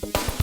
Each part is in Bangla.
Bye.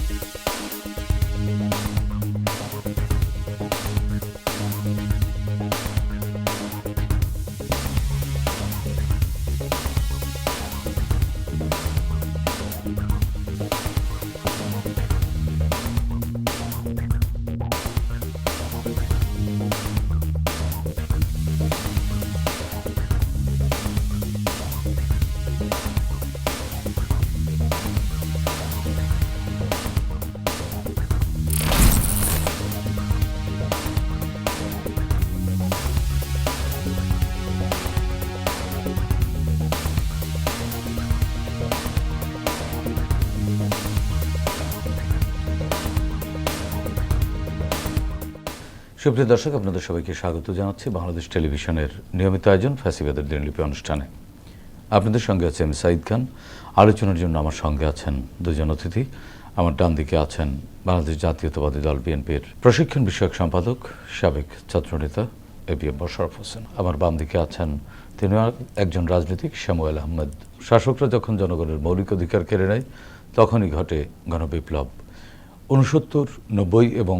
সুপ্রিয় দর্শক, আপনাদের সবাইকে স্বাগত জানাচ্ছি বাংলাদেশ টেলিভিশনের নিয়মিত আয়োজন ফ্যাসিবাদের দিনলিপি অনুষ্ঠানে। আপনাদের সঙ্গে আছে আমি সাঈদ খান। আলোচনার জন্য আমার সঙ্গে আছেন দুজন অতিথি। আমার ডান দিকে আছেন বাংলাদেশ জাতীয়তাবাদী দল বিএনপির প্রশিক্ষণ বিষয়ক সম্পাদক, সাবেক ছাত্রনেতা A B M Basharaf Hossain. আমার বাম দিকে আছেন তিনি একজন রাজনীতিক শ্যামুয়েল আহমেদ। শাসকরা যখন জনগণের মৌলিক অধিকার কেড়ে নেয়, তখনই ঘটে গণবিপ্লব। উনসত্তর নব্বই এবং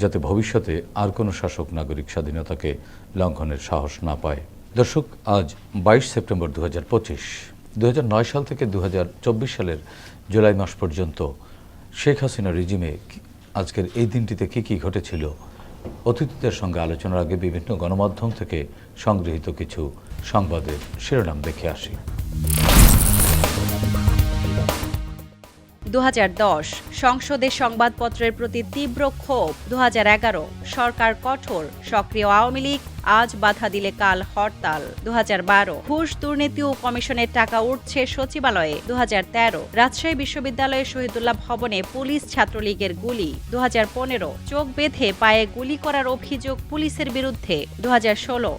যাতে ভবিষ্যতে আর কোনো শাসক নাগরিক স্বাধীনতাকে লঙ্ঘনের সাহস না পায়। দর্শক, আজ বাইশ সেপ্টেম্বর দু হাজার সাল থেকে দু হাজার চব্বিশ সালের জুলাই মাস পর্যন্ত শেখ হাসিনা রিজিমে আজকের এই দিনটিতে কি কি ঘটেছিল, অতিথিদের সঙ্গে আলোচনার আগে বিভিন্ন গণমাধ্যম থেকে সংগৃহীত কিছু সংবাদের শিরোনাম দেখে আসি। দু সংসদে সংবাদপত্রের প্রতি তীব্র ক্ষোভ। দু হাজার এগারো সরকার কঠোর সক্রিয় আওয়ামী লীগ আজ বাধা দিলে কাল হরতাল। দু ঘুষ দুর্নীতি ও কমিশনের টাকা উঠছে সচিবালয়ে। দু হাজার তেরো, রাজশাহী বিশ্ববিদ্যালয়ে শহীদুল্লাহ ভবনে পুলিশ ছাত্রলীগের গুলি। দু চোখ বেঁধে পায়ে গুলি করার অভিযোগ পুলিশের বিরুদ্ধে। দু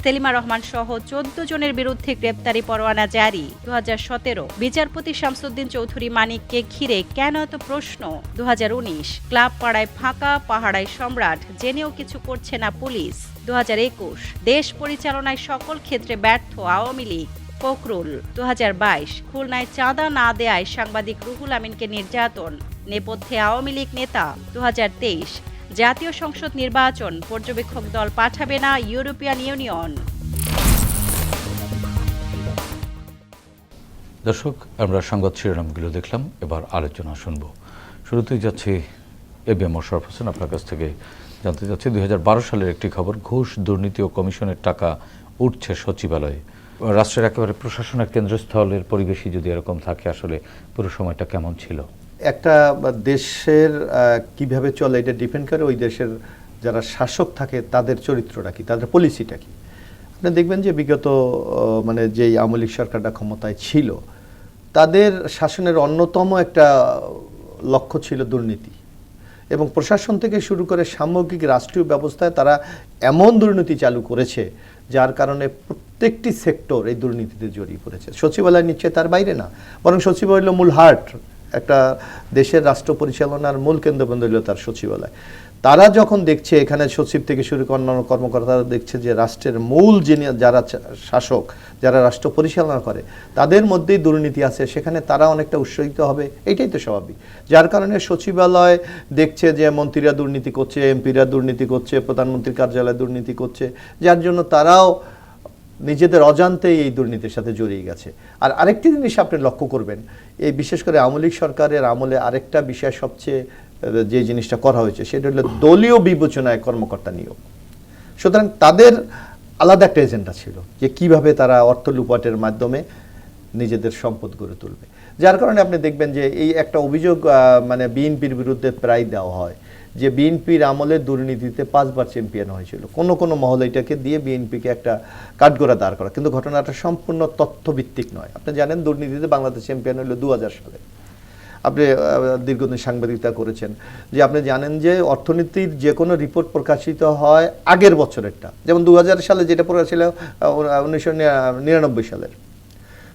সেলিমা রহমান সহ চোদ্দ জনের বিরুদ্ধে গ্রেপ্তারি পরোয়ানা জারি। দু হাজার সতেরো, বিচারপতি শামসুদ্দিন চৌধুরী মানিককে ঘিরে কেন এত প্রশ্ন? দু হাজার উনিশ ক্লাব পাড়ায় ফাঁকা, পাহাড়ায় সম্রাট, জেনেও কিছু করছে না পুলিশ। দু দেশ পরিচালনায় সকল ক্ষেত্রে ব্যর্থ আওয়ামী লীগ। ফখরুল দু হাজার বাইশ। খুলনায় চাঁদা না দেয়ায় সাংবাদিক রুহুল আমিনকে নির্যাতন। নেপথ্যে আওয়ামী লীগ নেতা দু হাজার তেইশ। জাতীয় সংসদ নির্বাচন, পর্যবেক্ষক দল পাঠাবে না ইউরোপিয়ান ইউনিয়ন। দর্শক, আমরা সংবাদ শিরোনামগুলো দেখলাম, এবার আলোচনা শুনব। শুরুতেই যাচ্ছি A B M Mosharraf Hossain, আপনার কাছ থেকে জানতে চাচ্ছি দু হাজার বারো সালের একটি খবর, ঘুষ দুর্নীতি ও কমিশনের টাকা উঠছে সচিবালয়ে। রাষ্ট্রের একেবারে প্রশাসনের কেন্দ্রস্থলের পরিবেশই যদি এরকম থাকে, আসলে পুরো সময়টা কেমন ছিল? একটা দেশের কীভাবে চলে এটা ডিপেন্ড করে ওই দেশের যারা শাসক থাকে, তাদের চরিত্রটা কি? তাদের পলিসিটা কি? আপনি দেখবেন যে বিগত মানে যেই আওয়ামী লীগ সরকারটা ক্ষমতায় ছিল, তাদের শাসনের অন্যতম একটা লক্ষ্য ছিল দুর্নীতি। এবং প্রশাসন থেকে শুরু করে সামগ্রিক রাষ্ট্রীয় ব্যবস্থায় তারা এমন দুর্নীতি চালু করেছে, যার কারণে প্রত্যেকটি সেক্টর এই দুর্নীতিতে জড়িয়ে পড়েছে। সচিবালয় নিচ্ছে তার বাইরে না, বরং সচিবালয় মূল হার্ট, একটা দেশের রাষ্ট্র পরিচালনার মূল কেন্দ্রবিন্দু হল তার সচিবালয়। তারা যখন দেখছে এখানে সচিব থেকে শুরু করে অন্যান্য কর্মকর্তারা দেখছে যে রাষ্ট্রের মূল যিনি, যারা শাসক, যারা রাষ্ট্র পরিচালনা করে, তাদের মধ্যেই দুর্নীতি আছে, সেখানে তারা অনেকটা উৎসাহিত হবে, এটাই তো স্বাভাবিক। যার কারণে সচিবালয় দেখছে যে মন্ত্রীরা দুর্নীতি করছে, এমপিরা দুর্নীতি করছে, প্রধানমন্ত্রীর কার্যালয়ে দুর্নীতি করছে, যার জন্য তারাও নিজেদের অজান্তেই এই দুর্নীতির সাথে জড়িয়ে গেছে। আর আরেকটি জিনিস আপনি লক্ষ্য করবেন, এই বিশেষ করে আওয়ামী সরকারের আমলে আরেকটা বিষয় সবচেয়ে যে জিনিসটা করা হয়েছে, সেটা হলো দলীয় বিবেচনায় কর্মকর্তা নিয়োগ। সুতরাং তাদের আলাদা একটা এজেন্ডা ছিল, যে কীভাবে তারা অর্থ লুপাটের মাধ্যমে নিজেদের সম্পদ গড়ে তুলবে। যার কারণে আপনি দেখবেন যে এই একটা অভিযোগ মানে বিএনপির বিরুদ্ধে প্রায় দেওয়া হয়, যে বিএনপির আমলে দুর্নীতিতে পাঁচবার চ্যাম্পিয়ন হয়েছিল। কোনো কোনো মহল এটাকে দিয়ে বিএনপিকে একটা কাঠগড়া দাঁড় করা। কিন্তু ঘটনাটা সম্পূর্ণ তথ্যভিত্তিক নয়। আপনি জানেন দুর্নীতিতে বাংলাদেশ চ্যাম্পিয়ন হলো দু হাজার সালে। আপনি দীর্ঘদিন সাংবাদিকতা করেছেন, যে আপনি জানেন যে অর্থনীতির যে কোনো রিপোর্ট প্রকাশিত হয় আগের বছরেরটা। যেমন দু হাজার সালে যেটা প্রকাশিত উনিশশো নিরানব্বই সালের।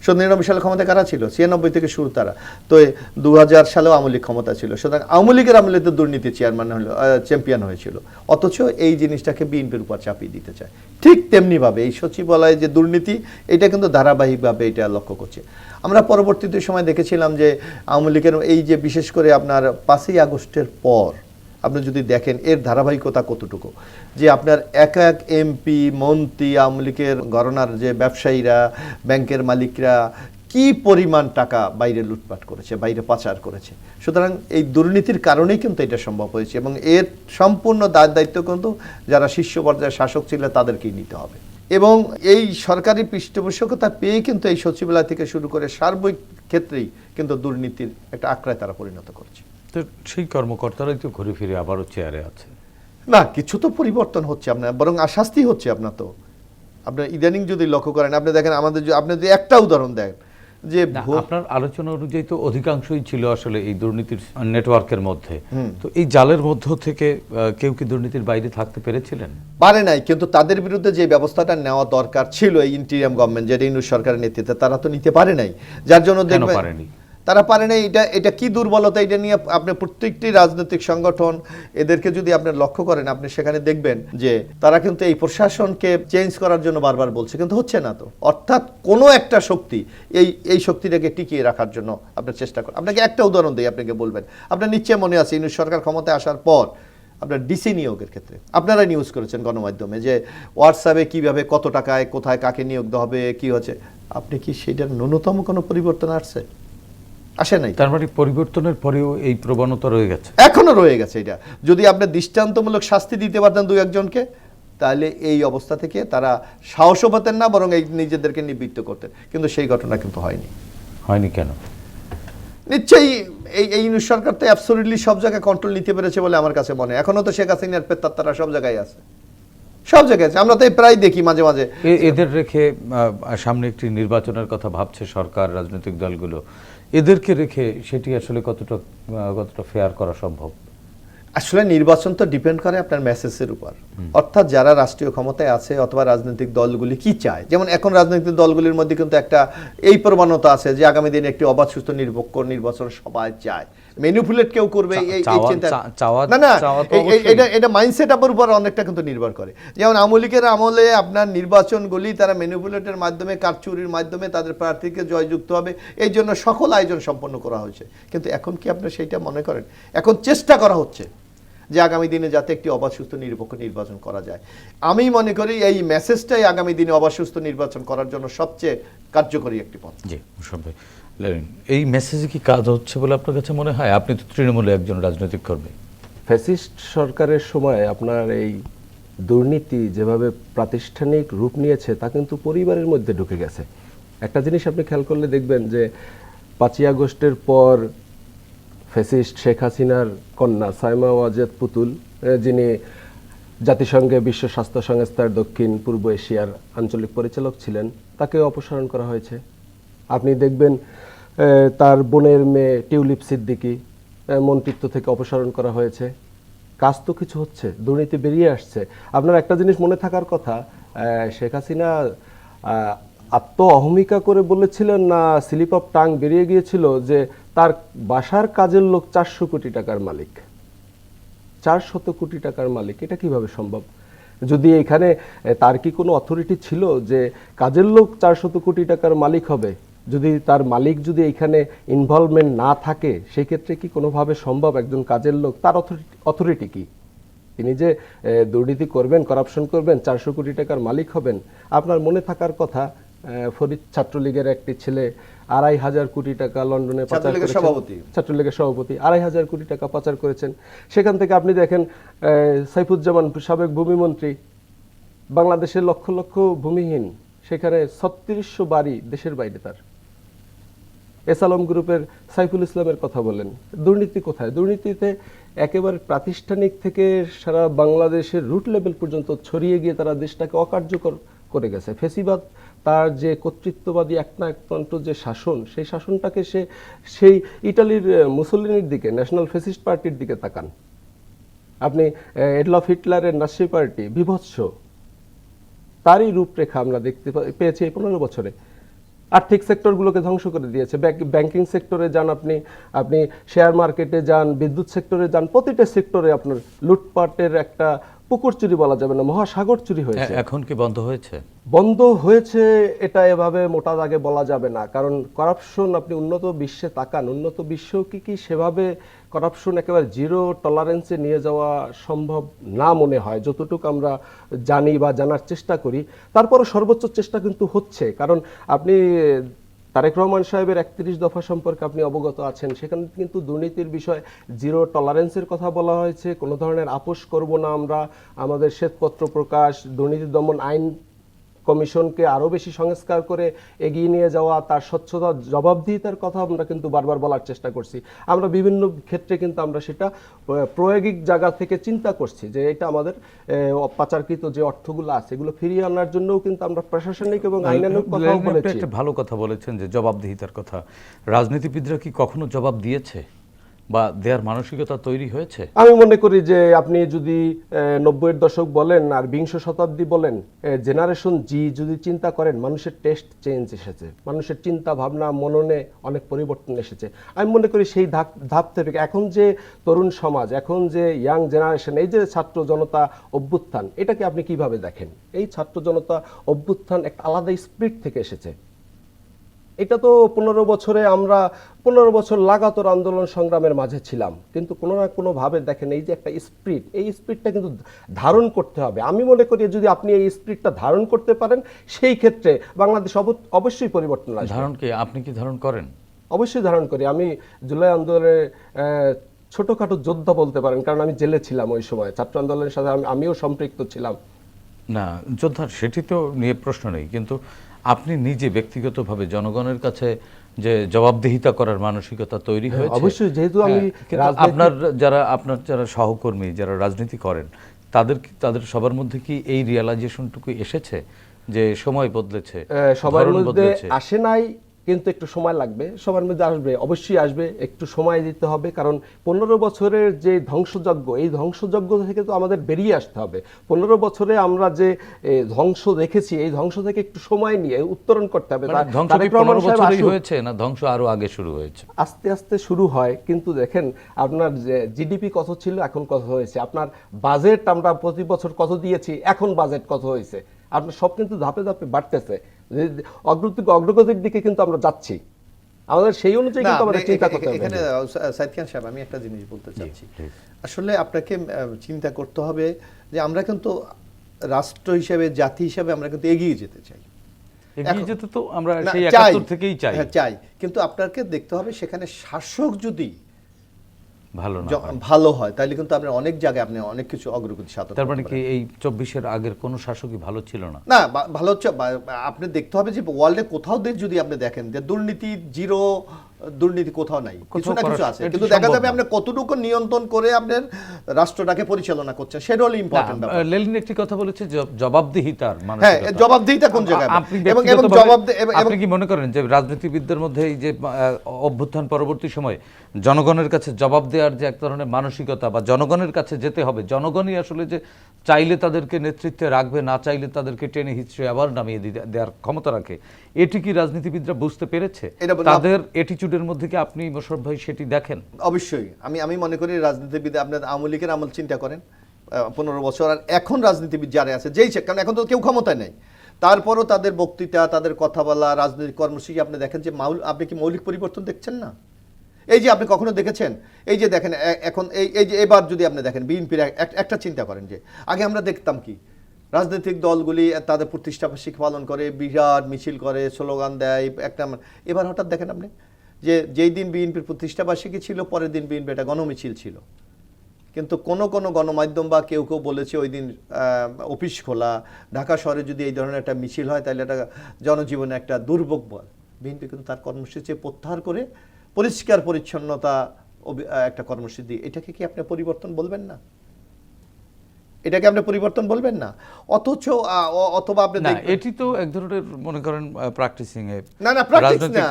শুধু নিরানব্বই সালে ক্ষমতা কারা ছিল? ছিয়ানব্বই থেকে শুরু তারা। তো দু হাজার সালেও আওয়ামী লীগ ক্ষমতা ছিল। সুতরাং আওয়ামী লীগের আমলে তো দুর্নীতি চেয়ারম্যান হলো চ্যাম্পিয়ন হয়েছিল। অথচ এই জিনিসটাকে বিএনপির উপর চাপিয়ে দিতে চায়। ঠিক তেমনিভাবে এই সচিবালয়ে যে দুর্নীতি, এটা কিন্তু ধারাবাহিকভাবে এটা লক্ষ্য করছে। আমরা পরবর্তীতে সময় দেখেছিলাম যে আওয়ামী লীগের এই যে বিশেষ করে আপনার পাঁচই আগস্টের পর আপনি যদি দেখেন, এর ধারাবাহিকতা কতটুকু? যে আপনার এক এক এমপি মন্ত্রী, আওয়ামী লীগের গণনার যে ব্যবসায়ীরা, ব্যাংকের মালিকরা কি পরিমাণ টাকা বাইরে লুটপাট করেছে, বাইরে পাচার করেছে? সুতরাং এই দুর্নীতির কারণেই কিন্তু এটা সম্ভব হয়েছে এবং এর সম্পূর্ণ দায় দায়িত্ব কিন্তু যারা শীর্ষ পর্যায়ের শাসক ছিল তাদেরকেই নিতে হবে। এবং এই সরকারি পৃষ্ঠপোষকতা পেয়ে কিন্তু এই সচিবালয় থেকে শুরু করে সার্বিক ক্ষেত্রেই কিন্তু দুর্নীতির একটা আঁকড়ায় তারা পরিণত করছে। তো সেই কর্মকর্তারাই তো ঘুরে ফিরে আবারও চেয়ারে আছে। না কিছু তো পরিবর্তন হচ্ছে আপনার বরং আর শাস্তি হচ্ছে আপনার তো। আপনার ইদানিং যদি লক্ষ্য করেন আপনি দেখেন আমাদের আপনি যদি একটা উদাহরণ দেন যে আপনার আলোচনা অনুযায়ী তো অধিকাংশই ছিল আসলে এই দুর্নীতির নেটওয়ার্কের মধ্যে। তো এই জালের মধ্য থেকে কেউ কি দুর্নীতির বাইরে থাকতে পেরেছিলেন? পারে নাই কিন্তু তাদের বিরুদ্ধে যে ব্যবস্থাটা নেওয়া দরকার ছিল এই ইন্টিরিয়াম গভর্নমেন্ট যেটা ইউনুস সরকারের নেতৃত্বে তারা তো নিতে পারে নাই। যার জন্য দেখবেন? তারা পারে নাই এটা এটা কি দুর্বলতা, এটা নিয়ে আপনি প্রত্যেকটি রাজনৈতিক সংগঠন এদেরকে যদি আপনি লক্ষ্য করেন, আপনি সেখানে দেখবেন যে তারা কিন্তু এই প্রশাসনকে চেঞ্জ করার জন্য বারবার বলছে, কিন্তু হচ্ছে না তো। অর্থাৎ কোনো একটা শক্তি এই এই শক্তিটাকে টিকিয়ে রাখার জন্য আপনার চেষ্টা করেন আপনাকে একটা উদাহরণ দিই আপনাকে বলবেন। আপনার নিশ্চয় মনে আছে, ইউনুস সরকার ক্ষমতায় আসার পর আপনার ডিসি নিয়োগের ক্ষেত্রে। আপনারা নিউজ করেছেন গণমাধ্যমে যে হোয়াটসঅ্যাপে কীভাবে কত টাকায় কোথায় কাকে নিয়োগ হবে, কি হচ্ছে। আপনি কি সেটার ন্যূনতম কোনো পরিবর্তন আসছে? আসে নাই। তার মানে পরিবর্তনের পরেও এই প্রবণতা রয়ে গেছে। এখনও রয়ে গেছে এটা। যদি আপনি দৃষ্টান্তমূলক শাস্তি দিতে পারতেন দুই একজনকে তাহলে এই অবস্থা থেকে তারা সাহসও পেতেন না বরং এই নিজেদেরকে নিবৃত্ত করতেন। কিন্তু সেই ঘটনা কিন্তু হয়নি। হয়নি কেন? নিশ্চয়ই এই এই সরকার তো অ্যাবসোলিটলি সব জায়গায় কন্ট্রোল নিতে পেরেছে বলে আমার কাছে মনে হয়। এখনও তো শেখ হাসিনার পেত্তার তারা সব জায়গায় আছে। সব জায়গায় আছে। আমরা তো এই প্রায় দেখি মাঝে মাঝে। এদের রেখে সামনে একটি নির্বাচনের কথা ভাবছে সরকার রাজনৈতিক দলগুলো। এদেরকে রেখে সেটি আসলে কতটা কতটা ফেয়ার করা সম্ভব? আসলে নির্বাচন তো ডিপেন্ড করে আপনার মেসেজের উপর। অর্থাৎ যারা রাষ্ট্রীয় ক্ষমতায় আছে অথবা রাজনৈতিক দলগুলি কি চায়? যেমন এখন রাজনৈতিক দলগুলির মধ্যে কিন্তু একটা এই প্রবণতা আছে যে আগামী দিনে একটি অবাধ সুস্থ নিরপেক্ষ নির্বাচন সবাই চায়। ম্যানিপুলেট কেউ করবে এই- চিন্তা না। এটা এটা মাইন্ডসেট আপের উপর অনেকটা কিন্তু নির্ভর করে। যেমন আওয়ামী লীগের আমলে আপনার নির্বাচনগুলি তারা ম্যানিপুলেটের মাধ্যমে কারচুরির মাধ্যমে তাদের প্রার্থীকে জয়যুক্ত হবে। এই জন্য সকল আয়োজন সম্পন্ন করা হয়েছে। কিন্তু এখন কি আপনি সেইটা মনে করেন? এখন চেষ্টা করা হচ্ছে যে আগামী দিনে যাতে একটি অবাধ সুস্থ নিরপেক্ষ নির্বাচন করা যায়। আমি মনে করি এই মেসেজটাই আগামী দিনে অবাধ সুস্থ নির্বাচন করার জন্য সবচেয়ে কার্যকরী একটি পথ। জি এই মেসেজে কি কাজ হচ্ছে বলে আপনার কাছে মনে হয়? আপনি তো তৃণমূলে একজন রাজনৈতিক কর্মী। ফ্যাসিস্ট সরকারের সময় আপনার এই দুর্নীতি যেভাবে প্রাতিষ্ঠানিক রূপ নিয়েছে, তা কিন্তু পরিবারের মধ্যে ঢুকে গেছে। একটা জিনিস আপনি খেয়াল করলে দেখবেন যে, পাঁচই আগস্টের পর ফ্যাসিস্ট শেখ হাসিনার কন্যা সাইমা ওয়াজেদ পুতুল যিনি জাতিসংঘে বিশ্ব স্বাস্থ্য সংস্থার দক্ষিণ পূর্ব এশিয়ার আঞ্চলিক পরিচালক ছিলেন তাকে অপসারণ করা হয়েছে। আপনি দেখবেন তার বোনের মেয়ে টিউলিপ সিদ্দিকি মন্ত্রিত্ব থেকে অপসারণ করা হয়েছে। কাজ তো কিছু হচ্ছে, দুর্নীতি বেরিয়ে আসছে। আপনার একটা জিনিস মনে থাকার কথা শেখ হাসিনা আত্ম অহমিকা করে বলেছিলেন না, স্লিপ অফ টাং বেরিয়ে গিয়েছিল যে তার বাসার কাজের লোক চারশো কোটি টাকার মালিক। চারশত কোটি টাকার মালিক, এটা কীভাবে সম্ভব? যদি এখানে তার কি কোনো অথরিটি ছিল যে কাজের লোক চারশত কোটি টাকার মালিক হবে? যদি তার মালিক যদি এখানে ইনভলভমেন্ট না থাকে সেই ক্ষেত্রে কি কোনোভাবে সম্ভব একজন কাজের লোক তার অথরিটি কি তিনি যে দুর্নীতি করবেন করাপশন করবেন চারশো কোটি টাকার মালিক হবেন আপনার মনে থাকার কথা ফরিদ ছাত্রলীগের একটি ছেলে আড়াই হাজার কোটি টাকা লন্ডনে পাচার। সভাপতি। ছাত্রলীগের সভাপতি আড়াই হাজার কোটি টাকা পাচার করেছেন সেখান থেকে আপনি দেখেন সাইফুজ্জামান সাবেক ভূমিমন্ত্রী বাংলাদেশের লক্ষ লক্ষ ভূমিহীন সেখানে ছত্রিশশো বাড়ি দেশের বাইরে তার এস আলম গ্রুপের সাইফুল ইসলামের কথা বলেন। দুর্নীতি কোথায়? দুর্নীতিতে একেবারে প্রাতিষ্ঠানিক থেকে সারা বাংলাদেশের রুট লেভেল পর্যন্ত ছড়িয়ে গিয়ে তারা দেশটাকে অকার্যকর করে গেছে। ফেসিবাদ, তার যে কর্তৃত্ববাদী একনায়কতন্ত্র যে শাসন, সেই শাসনটাকে সে সেই ইটালির মুসোলিনির দিকে, ন্যাশনাল ফেসিস্ট পার্টির দিকে তাকান। আপনি এডলফ হিটলারের নাসি পার্টি, বিভৎস। তারই রূপরেখা আমরা দেখতে পেয়েছি এই পনেরো বছরে। আর্থিক সেক্টরগুলোকে ধ্বংস করে দিয়েছে। ব্যাংকিং সেক্টরে যান আপনি আপনি শেয়ার মার্কেটে যান বিদ্যুৎ সেক্টরে যান প্রতিটা সেক্টরে আপনার লুটপাটের একটা পুকুর চুরি বলা যাবে না মহাসাগর চুরি হয়েছে। এখন কি বন্ধ হয়েছে? বন্ধ হয়েছে এটা এভাবে মোটা দাগে বলা যাবে না কারণ করাপশন আপনি উন্নত বিশ্বে তাকান উন্নত বিশ্বেও কি কি সেভাবে করাপশন একেবারে জিরো টলারেন্সে নিয়ে যাওয়া সম্ভব না মনে হয়। যতটুকু আমরা জানি বা জানার চেষ্টা করি তারপরে সর্বোচ্চ চেষ্টা কিন্তু হচ্ছে। কারণ আপনি তারেক রহমান সাহেবের একত্রিশ দফা সম্পর্কে আপনি অবগত আছেন, সেখানে কিন্তু দুর্নীতির বিষয় জিরো টলারেন্সের কথা বলা হয়েছে। কোনো ধরনের আপোষ করব না আমরা। আমাদের শ্বেতপত্র প্রকাশ, দুর্নীতি দমন আইন কমিশনকে আরও বেশি সংস্কার করে এগিয়ে নিয়ে যাওয়া তার স্বচ্ছতা জবাবদিহিতার কথা আমরা কিন্তু বারবার বলার চেষ্টা করছি। আমরা বিভিন্ন ক্ষেত্রে কিন্তু আমরা সেটা প্রায়োগিক জায়গা থেকে চিন্তা করছি যে এটা আমাদের পাচারকৃত যে অর্থগুলো আছে এগুলো ফিরিয়ে আনার জন্যও কিন্তু আমরা প্রশাসনিক এবং লেনিন আপনি বলেছি। একটা ভালো কথা বলেছেন যে জবাবদিহিতার কথা। রাজনীতিবিদরা কি কখনো জবাব দিয়েছে? বা দেয়ার মানসিকতা তৈরি হয়েছে? আমি মনে করি যে আপনি যদি নব্বইয়ের দশক বলেন আর বিংশ শতাব্দী বলেন জেনারেশন জি যদি চিন্তা করেন, মানুষের টেস্ট চেঞ্জ এসেছে। মানুষের চিন্তা ভাবনা, মননে অনেক পরিবর্তন এসেছে। আমি মনে করি সেই ধাপ ধাপ থেকে এখন যে তরুণ সমাজ, এখন যে ইয়াং জেনারেশন, এই যে ছাত্র জনতা অভ্যুত্থান, এটাকে আপনি কীভাবে দেখেন? এই ছাত্র জনতা অভ্যুত্থান একটা আলাদা স্পিরিট থেকে এসেছে। এটা তো পনেরো বছরে আমরা পনেরো বছর লাগাতার আন্দোলন সংগ্রামের মাঝে ছিলাম। কিন্তু কোনো না কোনোভাবে দেখেন এই যে একটা স্পিরিট এই স্পিরিটটা কিন্তু ধারণ করতে হবে। আমি মনে করি যদি আপনি এই স্পিরিটটা ধারণ করতে পারেন সেই ক্ষেত্রে বাংলাদেশ অব- অবশ্যই পরিবর্তন আসবে। ধারণ কি? আপনি কি ধারণ করেন? অবশ্যই ধারণ করি। আমি জুলাই আন্দোলনের ছোটোখাটো যোদ্ধা বলতে পারেন কারণ আমি জেলে ছিলাম ওই সময়। ছাত্র আন্দোলনের সাথে আমিও সম্পৃক্ত ছিলাম। না যোদ্ধার সেটি তো নিয়ে প্রশ্ন নেই। কিন্তু আপনি নিজে ব্যক্তিগতভাবে জনগণের কাছে যে জবাবদিহিতা করার মানসিকতা তৈরি হ্যাঁ, হয়েছে অবশ্যই, যেহেতু আমি হ্যাঁ, রাজনৈতিক- আপনার যারা আপনার যারা সহকর্মী যারা রাজনীতি করেন তাদের তাদের সবার মধ্যে কি এই রিয়ালাইজেশনটুকু এসেছে যে সময় বদলেছে সবার মধ্যে। আসে নাই কিন্তু একটু সময় লাগবে সবার মধ্যে আসবে অবশ্যই আসবে একটু সময় দিতে হবে কারণ পনেরো বছরের যে ধ্বংসযজ্ঞ এই ধ্বংসযজ্ঞ থেকে তো আমাদের বেরিয়ে আসতে হবে। পনেরো বছরে আমরা যে ধ্বংস দেখেছি এই ধ্বংস থেকে একটু সময় নিয়ে উত্তরণ করতে হবে। মানে। হয়েছে না ধ্বংস আরও আগে শুরু হয়েছে? আস্তে আস্তে শুরু হয় কিন্তু দেখেন আপনার যে জিডিপি কত ছিল এখন কত হয়েছে? আপনার বাজেট আমরা প্রতি বছর কত দিয়েছি এখন বাজেট কত হয়েছে? আপনার সব কিন্তু ধাপে ধাপে বাড়তেছে। অগ্রগতি অগ্রগতির দিকে কিন্তু আমরা যাচ্ছি। আমাদের সেই অনুযায়ী কিন্তু আমাদের চিন্তা করতে হবে। এখানে সাইদ খান সাহেব আমি একটা জিনিস বলতে চাচ্ছি। আসলে আপনাকে চিন্তা করতে হবে যে আমরা কিন্তু রাষ্ট্র হিসেবে জাতি হিসেবে আমরা কিন্তু এগিয়ে যেতে চাই। এগিয়ে যেতে তো আমরা সেই একাত্তর থেকেই চাই। হ্যাঁ, চাই। কিন্তু আপনাকে দেখতে হবে সেখানে শাসক যদি ভালো না ভালো হয় তাহলে কিন্তু আপনি অনেক জায়গায় আপনি অনেক কিছু অগ্রগতি সাধন তার মানে কি এই চব্বিশের আগের কোনো শাসকই ভালো ছিল না? না ভালো হচ্ছে আপনি দেখতে হবে যে ওয়ার্ল্ডে কোথাও দেশ যদি আপনি দেখেন যে দুর্নীতি জিরো দুর্নীতি কোথাও নাই। কিছু না কিছু আছে। কিন্তু দেখা যাবে আপনি কতটুকু নিয়ন্ত্রণ করে আপনার রাষ্ট্রটাকে পরিচালনা করছেন সেটা হলো ইম্পর্টেন্ট ব্যাপার। লেলিন একটি কথা বলেছে জবাবদিহিতার হ্যাঁ জবাবদিহিতা কোন জায়গায় এবং এবং জবাব আপনি কি মনে করেন যে রাজনীতিবিদদের মধ্যে এই যে অভ্যুত্থান পরবর্তী সময় জনগণের কাছে জবাব দেওয়ার যে এক ধরনের মানসিকতা বা জনগণের কাছে যেতে হবে জনগণই আসলে যে চাইলে তাদেরকে নেতৃত্বে রাখবে না চাইলে তাদেরকে টেনে হিস্ট্রি আবার নামিয়ে দেওয়ার ক্ষমতা রাখে এটি কি রাজনীতিবিদরা বুঝতে পেরেছে? এটা বলে- তাদের মধ্যে কি আপনি মোশারফ ভাই, সেটি দেখেন? অবশ্যই। আমি আমি মনে করি রাজনীতিবিদ আপনার আওয়ামী লীগের আমল চিন্তা করেন পনেরো বছর। আর এখন রাজনীতিবিদ যারা আছে, যেই কারণ এখন তো কেউ ক্ষমতায় নেই। তারপরও তাদের বক্তৃতা, তাদের কথা বলা, রাজনৈতিক কর্মসূচি, আপনি দেখেন যে মাউল আপনি কি মৌলিক পরিবর্তন দেখছেন না? এই যে আপনি কখনো দেখেছেন? এই যে দেখেন এখন এই এই যে এবার যদি আপনি দেখেন, বিএনপির এক- একটা চিন্তা করেন যে, আগে আমরা দেখতাম কি? রাজনৈতিক দলগুলি তাদের প্রতিষ্ঠাবার্ষিকী পালন করে, বিরাট মিছিল করে, স্লোগান দেয়, একটা এবার হঠাৎ দেখেন আপনি যে যেই দিন বিএনপির প্রতিষ্ঠাবার্ষিকী ছিল, পরের দিন বিএনপি একটা গণমিছিল ছিল। কিন্তু কোনো কোনো গণমাধ্যম বা কেউ কেউ বলেছে ওই দিন অফিস খোলা, ঢাকা শহরে যদি এই ধরনের একটা মিছিল হয়, তাহলে এটা জনজীবনে একটা দুর্ভোগ বল। বিএনপি কিন্তু তার কর্মসূচি প্রত্যাহার করে পরিষ্কার পরিচ্ছন্নতা একটা কর্মসূচি এটাকে কি আপনি পরিবর্তন বলবেন না? এটাকে আপনি পরিবর্তন বলবেন না? অথচ অথবা আপনি না এটি তো এক ধরনের মনে করেন প্র্যাকটিসিং এ। না না প্র্যাকটিস না।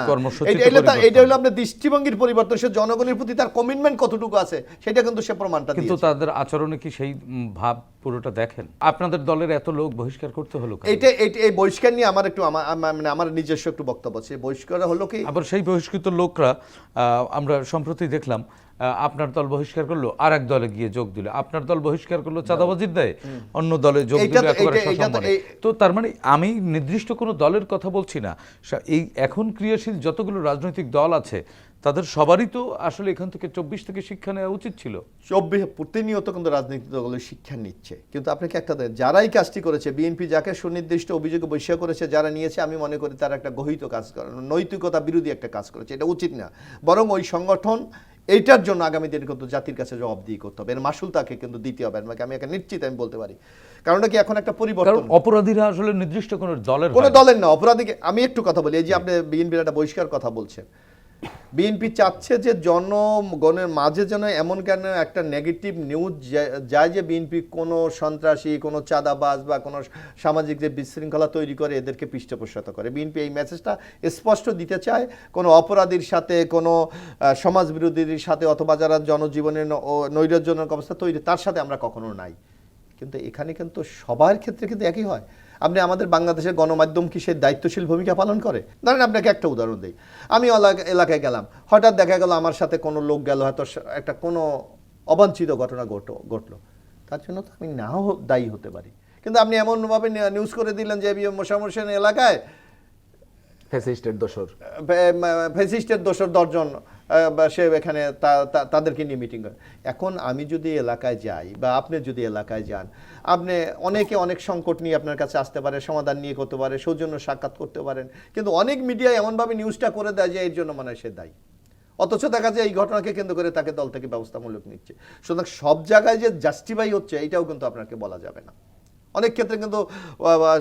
এটা এটা হলো আপনার দৃষ্টিভঙ্গির পরিবর্তন। সে জনগণের প্রতি তার কমিটমেন্ট কতটুকু আছে সেটা কিন্তু সে প্রমাণটা কিন্তু তাদের আচরণে কি সেই ভাব পুরোটা দেখেন? আপনাদের দলের এত লোক বহিষ্কার করতে হলো এটা এই বহিষ্কার নিয়ে আমার একটু মানে আমার নিজস্ব একটু বক্তব্য আছে। বহিষ্কার হলো কি আবার সেই বহিষ্কৃত লোকরা আহ, আমরা সম্প্রতি দেখলাম আপনার দল বহিষ্কার করল আর এক দলে গিয়ে যোগ দিল। আপনার দল বহিষ্কার করল চাঁদাবাজির দেয় অন্য দলে যোগ দিল তো- একেবারে তার মানে আমি নির্দিষ্ট কোনো দলের কথা বলছি না। এই এখন ক্রিয়াশীল যতগুলো রাজনৈতিক দল আছে তাদের সবারই তো আসলে এখান থেকে চব্বিশ থেকে শিক্ষা নেওয়া উচিত ছিল। চব্বিশ প্রতিনিয়ত কিন্তু রাজনৈতিক দলগুলো শিক্ষা নিচ্ছে। কিন্তু আপনাকে একটা দেয় যারাই কাজটি করেছে বিএনপি যাকে সুনির্দিষ্ট অভিযোগে বৈশা করেছে যারা নিয়েছে আমি মনে করি তারা একটা গহিত কাজ করে নৈতিকতা বিরোধী একটা কাজ করেছে। এটা উচিত না। বরং ওই সংগঠন এইটার জন্য আগামী দিনে কিন্তু জাতির কাছে জবাবদিহি করতে হবে। এর মাসুল তাকে কিন্তু দিতে হবে। আমাকে আমি একটা নিশ্চিত আমি বলতে পারি। কারণটা কি? এখন একটা পরিবর্তন। অপরাধীরা আসলে নির্দিষ্ট কোনো দলের কোনো দলের না। অপরাধীকে আমি একটু কথা বলি। এই যে আপনি বিএনপির একটা বহিষ্কার কথা বলছেন। বিএনপি চাচ্ছে যে জনগণের মাঝে যেন এমন কেন একটা নেগেটিভ নিউজ যায় যে বিএনপি কোনো সন্ত্রাসী, কোনো চাঁদাবাজ বা কোনো সামাজিক যে বিশৃঙ্খলা তৈরি করে এদেরকে পৃষ্ঠপোষকতা করে। বিএনপি এই মেসেজটা স্পষ্ট দিতে চায়। কোনো অপরাধীর সাথে, কোনো সমাজ বিরোধীর সাথে অথবা যারা জনজীবনের নৈরাজ্যজনক অবস্থা তৈরি, তার সাথে আমরা কখনো নাই। কিন্তু এখানে কিন্তু সবার ক্ষেত্রে কিন্তু একই হয়। আপনি আমাদের বাংলাদেশের গণমাধ্যম কি সে দায়িত্বশীল ভূমিকা পালন করে? ধরেন আপনাকে একটা উদাহরণ দিই। আমি এলাকা- এলাকায় গেলাম। হঠাৎ দেখা গেল আমার সাথে কোনো লোক গেল, হয়তো একটা কোনো অবাঞ্ছিত ঘটনা ঘটো ঘটলো। তার জন্য তো আমি নাও দায়ী হতে পারি। কিন্তু আপনি এমনভাবে নিউজ করে দিলেন যে মোশামুর হোসেন এলাকায় ফ্যাসিস্টের দোসর ফেসিস্টের দোষর দশজন সে এখানে তাদেরকে নিয়ে মিটিং করে। এখন আমি যদি এলাকায় যাই, বা আপনি যদি এলাকায় যান, আপনি অনেকে অনেক সংকট নিয়ে আপনার কাছে আসতে পারে, সমাধান নিয়ে করতে পারে, সৌজন্য সাক্ষাৎ করতে পারেন। কিন্তু অনেক মিডিয়া এমনভাবে নিউজটা করে দেয় যে এর জন্য মানে সে দায়ী। অথচ দেখা যায় এই ঘটনাকে কেন্দ্র করে তাকে দল থেকে ব্যবস্থামূলক নিচ্ছে। সুতরাং সব জায়গায় যে জাস্টিফাই হচ্ছে, এটাও কিন্তু আপনাকে বলা যাবে না। অনেক ক্ষেত্রে কিন্তু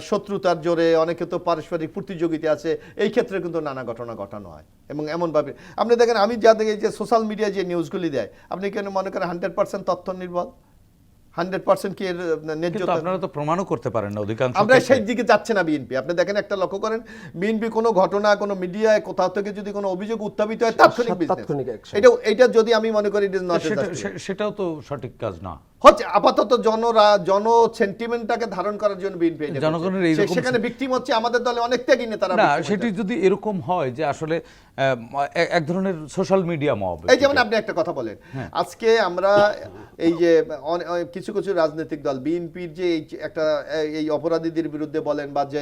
শত্রুতার জোরে অনেক ক্ষেত্রে পারস্পরিক প্রতিযোগিতা আছে এই ক্ষেত্রে কিন্তু নানা ঘটনা ঘটানো হয়। এবং এমনভাবে আপনি দেখেন আমি যা দেখি যে সোশ্যাল মিডিয়ায় যে নিউজগুলি দেয় আপনি কেন মনে করেন হান্ড্রেড পার্সেন্ট তথ্য নির্ভর? হান্ড্রেড পার্সেন্ট কি এর ন্যায্যতা? আপনারা তো প্রমাণও করতে পারেন না অধিকাংশ আমরা সেই দিকে যাচ্ছে না বিএনপি। আপনি দেখেন একটা লক্ষ্য করেন বিএনপি কোনো ঘটনা কোনো মিডিয়ায় কোথাও থেকে যদি কোনো অভিযোগ উত্থাপিত হয় তাৎক্ষণিক। এটা এটা যদি আমি মনে করি সেটাও তো সঠিক কাজ না। হচ্ছে আপাতত জনরা জন সেন্টিমেন্টটাকে ধারণ করার জন্য বিএনপি জনগণের এইরকম- সেখানে ভিকটিম হচ্ছে আমাদের দলে অনেক ত্যাগী নেতারা না সেটি যদি এরকম হয় যে আসলে এক ধরনের সোশ্যাল মিডিয়া মব এই যেমন আপনি একটা কথা বলেন হ্যাঁ। আজকে আমরা এই যে কিছু কিছু রাজনৈতিক দল বিএনপির যে এই একটা এই- এই অপরাধীদের বিরুদ্ধে বলেন বা যে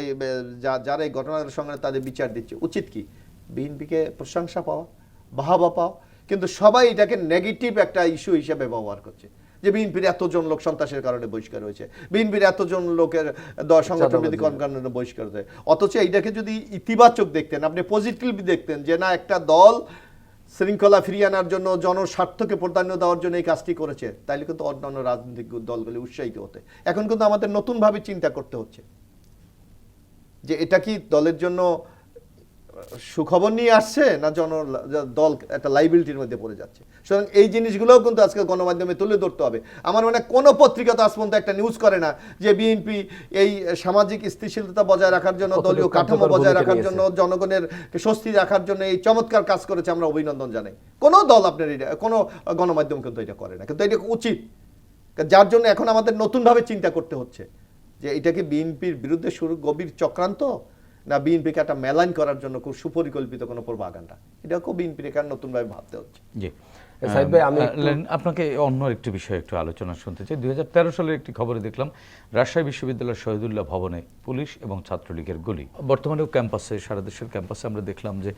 যারা এই ঘটনার সঙ্গে তাদের বিচার দিচ্ছে উচিত কি? বিএনপিকে প্রশংসা পাওয়া বাহাবা পাওয়া কিন্তু সবাই এটাকে নেগেটিভ একটা ইস্যু হিসেবে ব্যবহার করছে। যে বিএনপির এতজন লোক সন্ত্রাসের কারণে বহিষ্কার হয়েছে। বিএনপির এতজন লোকের দ- সংগঠন কারণে বহিষ্কার হয়েছে। অথচ এইটাকে যদি ইতিবাচক দেখতেন আপনি পজিটিভলি দেখতেন যে না একটা দল শৃঙ্খলা ফিরিয়ে আনার জন্য জনস্বার্থকে প্রাধান্য দেওয়ার জন্য এই কাজটি করেছে তাইলে কিন্তু অন্যান্য রাজনৈতিক দলগুলি উৎসাহিত হতে। এখন কিন্তু আমাদের নতুনভাবে চিন্তা করতে হচ্ছে। যে এটা কি দলের জন্য সুখবর নিয়ে আসছে না জন দল একটা লাইবিলিটির মধ্যে পড়ে যাচ্ছে? সুতরাং এই জিনিসগুলোও কিন্তু আজকে গণমাধ্যমে তুলে ধরতে হবে। আমার মনে কোনো পত্রিকা তো আজ পর্যন্ত একটা নিউজ করে না যে বিএনপি এই সামাজিক স্থিতিশীলতা বজায় রাখার জন্য দলীয় কাঠামো বজায় রাখার জন্য জনগণের স্বস্তি রাখার জন্য এই চমৎকার কাজ করেছে আমরা অভিনন্দন জানাই। কোনো দল আপনার এটা কোনো গণমাধ্যম কিন্তু এটা করে না। কিন্তু এটা উচিত। যার জন্য এখন আমাদের নতুনভাবে চিন্তা করতে হচ্ছে। যে এটাকে বিএনপির বিরুদ্ধে শুরু গভীর চক্রান্ত? না বিএনপিকে একটা মেলাইন করার জন্য খুব সুপরিকল্পিত কোনো প্রভাগান্ডা। এটাকেও বিএনপির এখানে নতুনভাবে ভাবতে হচ্ছে। জি। সাইদ ভাই, আমি আপনাকে অন্য একটি বিষয়ে একটু আলোচনা শুনতে চাই। দুই সালের একটি খবরে দেখলাম রাজশাহী বিশ্ববিদ্যালয়ের শহীদুল্লাহ ভবনে পুলিশ এবং ছাত্রলীগের গুলি। বর্তমানেও ক্যাম্পাসে সারা দেশের ক্যাম্পাসে আমরা দেখলাম যে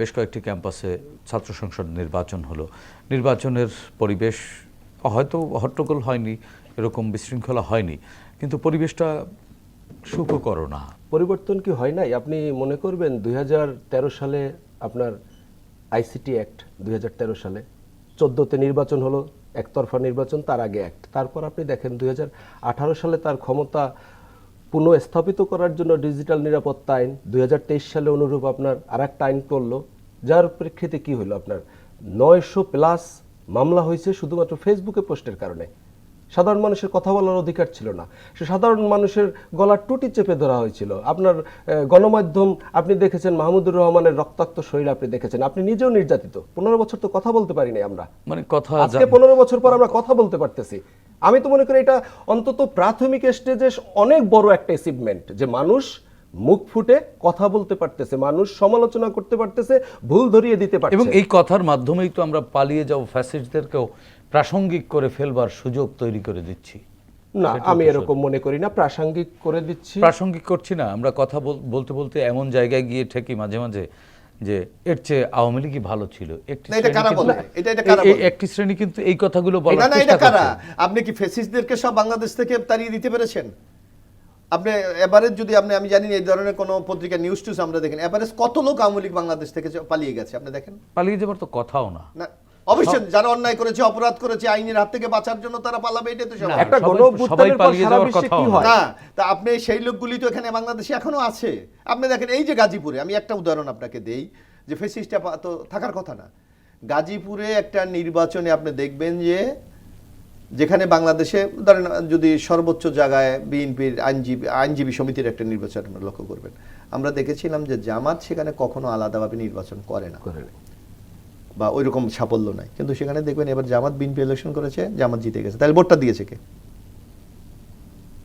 বেশ কয়েকটি ক্যাম্পাসে ছাত্র সংসদ নির্বাচন হলো। নির্বাচনের পরিবেশ হয়তো হট্টগোল হয়নি এরকম বিশৃঙ্খলা হয়নি। কিন্তু পরিবেশটা সুখকর না পরিবর্তন কি হয় নাই? আপনি মনে করবেন দু হাজার তেরো সালে আপনার আইসিটি অ্যাক্ট, দুই হাজার তেরো সালে। চোদ্দোতে নির্বাচন হলো, একতরফা নির্বাচন, তার আগে অ্যাক্ট। তারপর আপনি দেখেন দু হাজার আঠারো সালে তার ক্ষমতা পুনঃস্থাপিত করার জন্য ডিজিটাল নিরাপত্তা আইন, দুই হাজার তেইশ সালে অনুরূপ আপনার আর একটা আইন করল, যার প্রেক্ষিতে কি হলো আপনার? নয়শো প্লাস মামলা হয়েছে শুধুমাত্র ফেসবুকে পোস্টের কারণে। সাধারণ মানুষের কথা বলার অধিকার ছিল না। সে সাধারণ মানুষের গলার টুটি চেপে ধরা হয়েছিল। আপনার গণমাধ্যম আপনি দেখেছেন মাহমুদুর রহমানের রক্তাক্ত শরীর আপনি দেখেছেন। আপনি নিজেও নির্যাতিত। পনেরো বছর তো কথা বলতে পারিনি আমরা। মানে কথা আজকে পনেরো বছর পর আমরা কথা বলতে পারতেছি। আমি তো মনে করি এটা অন্তত প্রাথমিক স্টেজে অনেক বড় একটা অ্যাচিভমেন্ট যে মানুষ মুখ ফুটে কথা বলতে পারতেছে মানুষ সমালোচনা করতে পারতেছে ভুল ধরিয়ে দিতে পারে এবং এই কথার মাধ্যমেই তো আমরা পালিয়ে যাও ফ্যাসিস্টদেরকেও প্রাসঙ্গিক করে ফেলবার সুযোগ তৈরি করে দিচ্ছি। না আমি এরকম মনে করি না প্রাসঙ্গিক করে দিচ্ছি। প্রাসঙ্গিক করছি না আমরা কথা বলতে বলতে এমন জায়গায় গিয়ে ঠেকি মাঝে মাঝে যে এর চেয়ে আওয়ামী লীগই ভালো ছিল। একটি শ্রেণি কিন্তু- বলে? এটা- এটা কারা এই- কথাগুলো না বলার না এটা চেষ্টা কারা? করছে। আপনি কি ফেসিস্টদেরকে সব বাংলাদেশ থেকে তাড়িয়ে দিতে পেরেছেন? আপনি এভারেজ যদি আপনি আমি জানি এই ধরনের কোনো পত্রিকা নিউজ টিউজ আমরা দেখেন এভারেজ কত লোক আওয়ামী লীগ বাংলাদেশ থেকে পালিয়ে গেছে আপনি দেখেন? পালিয়ে যাবার তো কথাও না। না অবশ্যই যারা অন্যায় করেছে অপরাধ করেছে আইনের হাত থেকে বাঁচার জন্য তারা পালাবে এটাই তো একটা সবাই- গণ সবাই অভ্যুত্থানের পর সারা বিশ্বে কি হয়? না তা আপনি সেই লোকগুলি তো এখানে বাংলাদেশে এখনও আছে। আপনি দেখেন এই যে গাজীপুরে আমি একটা উদাহরণ আপনাকে দেই যে ফেসিস্টটা তো থাকার কথা না। গাজীপুরে একটা নির্বাচনে আপনি দেখবেন যে যেখানে বাংলাদেশে ধরেন যদি সর্বোচ্চ জায়গায় বিএনপির আইনজীবী আইনজীবী সমিতির একটা নির্বাচন লক্ষ্য করবেন। আমরা দেখেছিলাম যে জামাত সেখানে কখনো আলাদাভাবে নির্বাচন করে না। বা ওইরকম সাফল্য নাই। কিন্তু সেখানে দেখবেন এবার জামাত বিএনপি ইলেকশন করেছে জামাত জিতে গেছে। তাহলে ভোটটা দিয়েছে কে?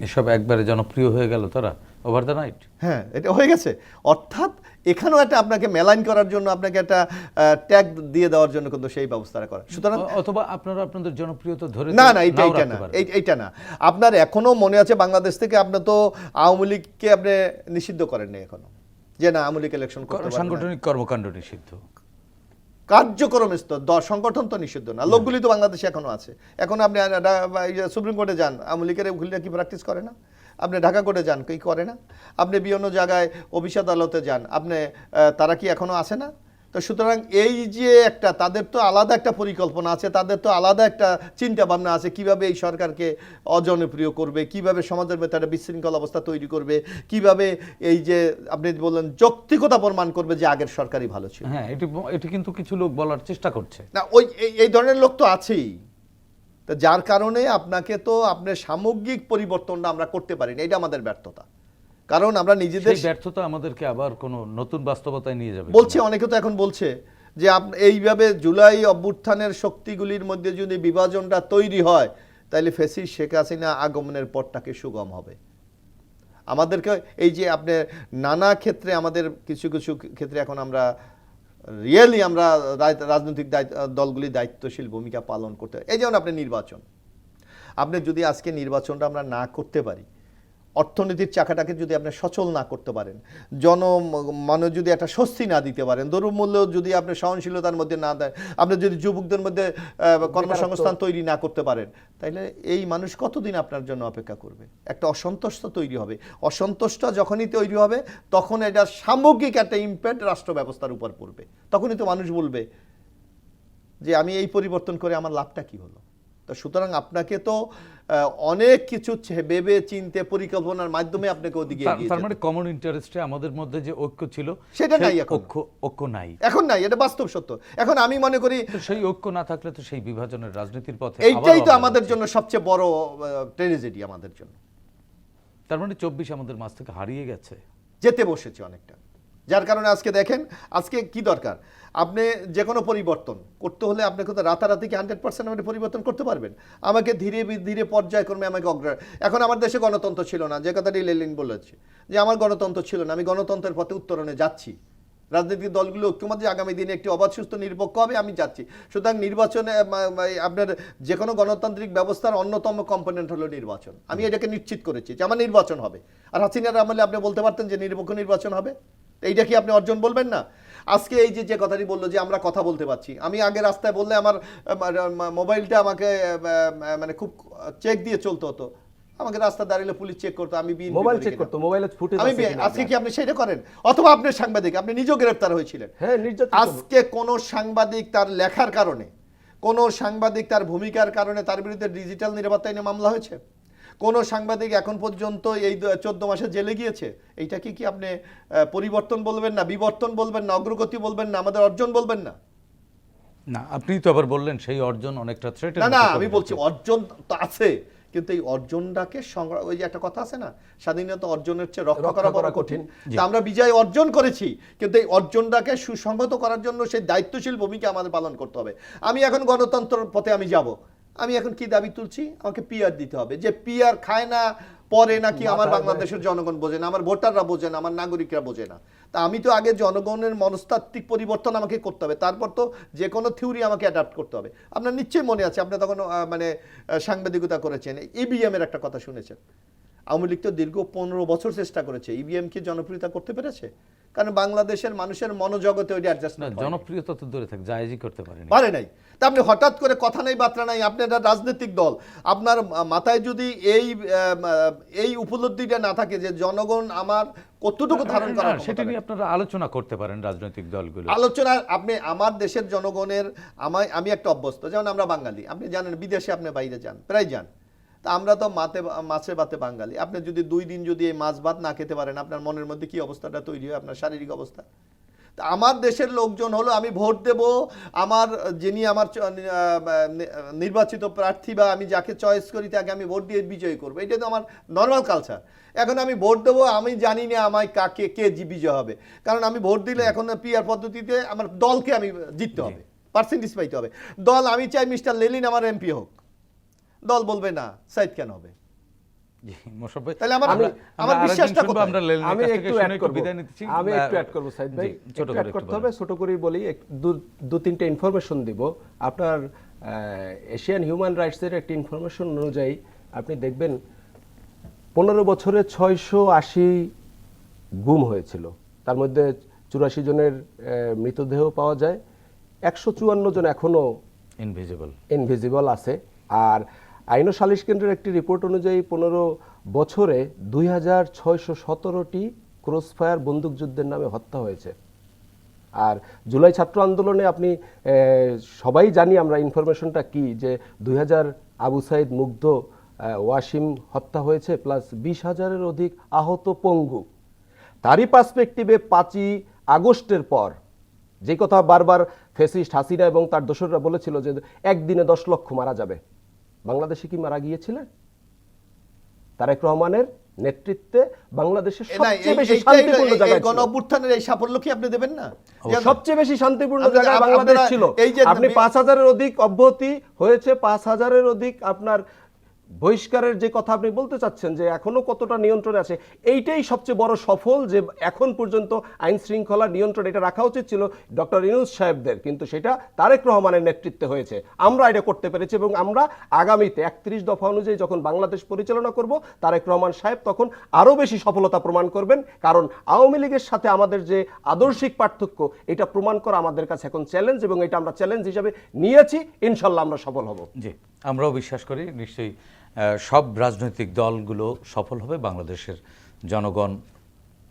এসব একবারে জনপ্রিয় হয়ে গেল তারা? ওভার দ্য নাইট হ্যাঁ এটা হয়ে গেছে। অর্থাৎ এখানেও একটা আপনাকে মেলাইন করার জন্য আপনাকে একটা ট্যাগ দিয়ে দেওয়ার জন্য কিন্তু সেই ব্যবস্থাটা করে। সুতরাং অথবা আপনারা আপনাদের জনপ্রিয়তা ধরে না না এইটা এইটা না। এইটা না। আপনার এখনও মনে আছে বাংলাদেশ থেকে আপনি তো আওয়ামী লীগকে আপনি নিষিদ্ধ করেননি এখনও? যে না আওয়ামী লীগ ইলেকশন সাংগঠনিক কর্মকাণ্ড নিষিদ্ধ। কার্যক্রম স্তর সংগঠন তো নিষিদ্ধ না। লোকগুলি তো বাংলাদেশে এখনও আছে। এখন আপনি সুপ্রিম কোর্টে যান, আওয়ামী লীগের ওগুলিরা কি প্র্যাকটিস করে না? আপনি ঢাকা কোর্টে যান, কি করে না? আপনি বিভিন্ন জায়গায় অফিস আদালতে যান, আপনি তারা কি এখনও আছে না? তো সুতরাং এই যে একটা তাদের তো আলাদা একটা পরিকল্পনা আছে তাদের তো আলাদা একটা চিন্তা ভাবনা আছে কীভাবে এই সরকারকে অজনপ্রিয় করবে কীভাবে সমাজের মধ্যে একটা বিশৃঙ্খল অবস্থা তৈরি করবে কীভাবে এই যে আপনি বললেন যৌক্তিকতা প্রমাণ করবে যে আগের সরকারই ভালো ছিল। হ্যাঁ এটি এটি কিন্তু কিছু লোক বলার চেষ্টা করছে। না ওই এই- এই ধরনের লোক তো আছেই। তো যার কারণে আপনাকে তো আপনার সামগ্রিক পরিবর্তনটা আমরা করতে পারিনি এটা আমাদের ব্যর্থতা। কারণ আমরা নিজেদের ব্যর্থতা আমাদেরকে আবার কোনো নতুন বাস্তবতায় নিয়ে যাবে বলছে অনেকে তো এখন বলছে যে এইভাবে জুলাই অভ্যুত্থানের শক্তিগুলির মধ্যে যদি বিভাজনটা তৈরি হয় তাহলে ফেসি শেখ হাসিনা আগমনের পথটাকে সুগম হবে। আমাদেরকে এই যে আপনি নানা ক্ষেত্রে আমাদের কিছু কিছু ক্ষেত্রে এখন আমরা রিয়েলি আমরা রাজ- রাজনৈতিক দায়িত্ব- দলগুলি দায়িত্বশীল ভূমিকা পালন করতে এই যেমন আপনি নির্বাচন। আপনি যদি আজকে নির্বাচনটা আমরা না করতে পারি অর্থনীতির চাকাটাকে যদি আপনি সচল না করতে পারেন জন মানে যদি একটা স্বস্তি না দিতে পারেন দ্রব্যমূল্য যদি আপনি সহনশীলতার মধ্যে না দেয় আপনি যদি যুবকদের মধ্যে কর্মসংস্থান তৈরি না করতে পারেন তাহলে এই মানুষ কতদিন আপনার জন্য অপেক্ষা করবে? একটা অসন্তোষ তৈরি হবে। অসন্তোষটা যখনই তৈরি হবে তখন এটা সামগ্রিক একটা ইম্প্যাক্ট রাষ্ট্র ব্যবস্থার উপর পড়বে। তখনই তো মানুষ বলবে যে আমি এই পরিবর্তন করে আমার লাভটা কি হলো? তো সুতরাং আপনাকে তো অনেক কিছু ভেবে চিনতে পরিকল্পনার মাধ্যমে আপনাকে ওদিকে তার- মানে কমন ইন্টারেস্টে আমাদের মধ্যে যে ঐক্য ছিল সেটা নাই এখন। ঐক্য ঐক্য নাই। এখন নাই এটা বাস্তব সত্য। এখন আমি মনে করি সেই ঐক্য না থাকলে তো সেই বিভাজনের রাজনীতির পথে এইটাই তো আমাদের জন্য সবচেয়ে বড় ট্রেজেডি আমাদের জন্য। তার মানে চব্বিশ আমাদের মাছ থেকে হারিয়ে গেছে। যেতে বসেছে অনেকটা। যার কারণে আজকে দেখেন, আজকে কি দরকার? আপনি যে কোনো পরিবর্তন করতে হলে আপনি তো রাতারাতি কি হান্ড্রেড পার্সেন্ট আপনি পরিবর্তন করতে পারবেন? আমাকে ধীরে ধীরে পর্যায়ক্রমে আমাকে অগ্র, এখন আমার দেশে গণতন্ত্র ছিল না, যে কথাটি লেলিন বলেছে, যে আমার গণতন্ত্র ছিল না, আমি গণতন্ত্রের পথে উত্তরণে যাচ্ছি। রাজনৈতিক দলগুলো ঐক্যমধ্যে আগামী দিনে একটি অবাধ, সুস্থ, নিরপেক্ষ হবে আমি যাচ্ছি। সুতরাং নির্বাচনে আপনার যে কোনো গণতান্ত্রিক ব্যবস্থার অন্যতম কম্পোনেন্ট হলো নির্বাচন। আমি এটাকে নিশ্চিত করেছি যে আমার নির্বাচন হবে। আর হাসিনার আমলে আপনি বলতে পারতেন যে নিরপেক্ষ নির্বাচন হবে? এইটা কি আপনি অর্জন বলবেন না? আজকে এই যে যে কথাটি বলল যে আমরা কথা বলতে পারছি আমি আগে রাস্তায় বললে আমার মোবাইলটা আমাকে মানে খুব চেক দিয়ে চলতে হতো। আমাকে রাস্তা দাঁড়িয়ে পুলিশ চেক করতো আমি মোবাইল চেক করতো মোবাইলে ফুটেজ আমি আজকে কি আপনি সেটা করেন? অথবা আপনি সাংবাদিক আপনি নিজেও গ্রেপ্তার হয়েছিলেন। হ্যাঁ আজকে কোন সাংবাদিক তার লেখার কারণে কোন সাংবাদিক তার ভূমিকার কারণে তার বিরুদ্ধে ডিজিটাল নিরাপত্তা আইনে মামলা হয়েছে? কোন সাংবাদিক এখন পর্যন্ত এই চোদ্দ মাসে জেলে গিয়েছে? এইটাকে কি আপনি পরিবর্তন বলবেন না বিবর্তন বলবেন না অগ্রগতি বলবেন না আমাদের অর্জন বলবেন না? না আপনি তো আবার বললেন সেই অর্জন অনেকটা থ্রেট না না আমি বলছি অর্জন তো আছে কিন্তু এই অর্জনটাকে সংগ্রহ ওই যে একটা কথা আছে না স্বাধীনতা অর্জনের চেয়ে রক্ষা করা বড় করা কঠিন। আমরা বিজয় অর্জন করেছি কিন্তু এই অর্জনটাকে সুসংগত করার জন্য সেই দায়িত্বশীল ভূমিকা আমাদের পালন করতে হবে। আমি এখন গণতন্ত্রের পথে আমি যাব। আমি এখন কি দাবি তুলছি? আমাকে পিআর দিতে হবে। যে পিআর খায় না পরে নাকি আমার বাংলাদেশের জনগণ বোঝে না আমার ভোটাররা বোঝে না আমার নাগরিকরা বোঝে না। তা আমি তো আগে জনগণের মনস্তাত্ত্বিক পরিবর্তন আমাকে করতে হবে। তারপর তো যে কোনো থিওরি আমাকে অ্যাডাপ্ট করতে হবে। আপনার নিশ্চয়ই মনে আছে আপনি তখন মানে সাংবাদিকতা করেছেন। ইবিএম এর একটা কথা শুনেছেন। আওয়ামী লীগ তো দীর্ঘ পনেরো বছর চেষ্টা করেছে। ইভিএম কি জনপ্রিয়তা করতে পেরেছে? কারণ বাংলাদেশের মানুষের মনোজগতে ওইটা না অ্যাডজাস্টমেন্ট জনপ্রিয়তা তো দূরে থাক জায়েজই করতে পারেনি। পারে নাই। তা আপনি হঠাৎ করে কথা নাই বার্তা নাই আপনি একটা রাজনৈতিক দল আপনার মাথায় যদি এই এই উপলব্ধিটা না থাকে যে জনগণ আমার কতটুকু ধারণ না, করার সেটা নিয়ে আপনারা আলোচনা করতে পারেন রাজনৈতিক দলগুলো। আলোচনা আপনি আমার দেশের জনগণের আমায় আমি একটা অভ্যস্ত যেমন আমরা বাঙালি। আপনি জানেন বিদেশে আপনি বাইরে যান প্রায় যান। তা আমরা তো মাতে মাছে ভাতে বাঙালি। আপনি যদি দুই দিন যদি এই মাছ ভাত না খেতে পারেন আপনার মনের মধ্যে কি অবস্থাটা তৈরি হয়? আপনার শারীরিক অবস্থা? তা আমার দেশের লোকজন হলো আমি ভোট দেব আমার যিনি আমার নির্বাচিত প্রার্থী বা আমি যাকে চয়েস করি তাকে আমি ভোট দিয়ে বিজয়ী করব। এটা তো আমার নর্মাল কালচার এখন আমি ভোট দেবো আমি জানি না আমায় কাকে কে বিজয় হবে। কারণ আমি ভোট দিলে এখন পিআর পদ্ধতিতে আমার দলকে আমি জিততে হবে পার্সেন্টেজ পাইতে হবে। দল আমি চাই মিস্টার লেলিন আমার এমপি হোক। দল বলবে না সাইদ কেন হবে? ছোট করে বলি দু- ইনফরমেশন দিব। আপনার এশিয়ান হিউম্যান রাইটসের একটি ইনফরমেশন অনুযায়ী আপনি দেখবেন পনেরো বছরে ছয়শো আশি গুম হয়েছিল। তার মধ্যে চুরাশি জনের মৃতদেহ পাওয়া যায়। একশো চুয়ান্ন জন এখনও ইনভিজিবল ইনভিজিবল আছে। আর আইন ও সালিশ কেন্দ্রের একটি রিপোর্ট অনুযায়ী পনেরো বছরে দুই হাজার ছয়শো সতেরোটি ক্রসফায়ার বন্দুকযুদ্ধের নামে হত্যা হয়েছে। আর জুলাই ছাত্র আন্দোলনে আপনি সবাই জানি আমরা ইনফরমেশনটা কি, যে দুই হাজার আবু সাইদ মুগ্ধ ওয়াসিম হত্যা হয়েছে প্লাস বিশ হাজারের অধিক আহত পঙ্গু। তারই পার্সপেক্টিভে পাঁচই আগস্টের পর, যে কথা বারবার ফেসিস্ট হাসিনা এবং তার দোসররা বলেছিল যে একদিনে দশ লক্ষ মারা যাবে। বাংলাদেশে কি মারা গিয়েছিলেন তারেক রহমানের নেতৃত্বে বাংলাদেশের সবচেয়ে বেশি শান্তিপূর্ণ জায়গা এই গণ অভ্যুত্থানের এই সাফল্য কি আপনি দেবেন না? সবচেয়ে বেশি শান্তিপূর্ণ জায়গা বাংলাদেশ ছিল। এই যে- আপনি পাঁচ হাজারের অধিক অব্যাহতি হয়েছে পাঁচ হাজারের অধিক আপনার বহিষ্কারের যে কথা আপনি বলতে চাচ্ছেন যে এখনও কতটা নিয়ন্ত্রণে আছে, এইটাই সবচেয়ে বড় সফল যে এখন পর্যন্ত আইন শৃঙ্খলা নিয়ন্ত্রণ এটা রাখা উচিত ছিল ডক্টর ইনুস সাহেবদের। কিন্তু সেটা তারেক রহমানের নেতৃত্বে হয়েছে। আমরা এটা করতে পেরেছি এবং আমরা আগামীতে একত্রিশ দফা অনুযায়ী যখন বাংলাদেশ পরিচালনা করব, তারেক রহমান সাহেব তখন আরও বেশি সফলতা প্রমাণ করবেন। কারণ আওয়ামী লীগের সাথে আমাদের যে আদর্শিক পার্থক্য, এটা প্রমাণ করা আমাদের কাছে এখন চ্যালেঞ্জ এবং এটা আমরা চ্যালেঞ্জ হিসাবে নিয়েছি। ইনশাল্লাহ আমরা সফল হব। জি। আমরাও বিশ্বাস করি নিশ্চয়ই সব রাজনৈতিক দলগুলো সফল হবে, বাংলাদেশের জনগণ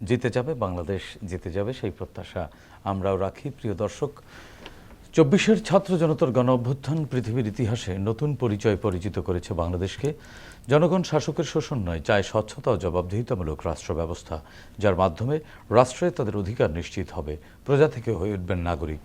জিতে যাবে, বাংলাদেশ জিতে যাবে, সেই প্রত্যাশা আমরাও রাখি। প্রিয় দর্শক, চব্বিশের ছাত্র জনতার গণ অভ্যুত্থান পৃথিবীর ইতিহাসে নতুন পরিচয় পরিচিত করেছে বাংলাদেশকে। জনগণ শাসকের শোষণ নয়, চায় স্বচ্ছতা ও জবাবদিহিতামূলক রাষ্ট্র ব্যবস্থা, যার মাধ্যমে রাষ্ট্রে তাদের অধিকার নিশ্চিত হবে। প্রজা থেকে হয়ে উঠবেন নাগরিক।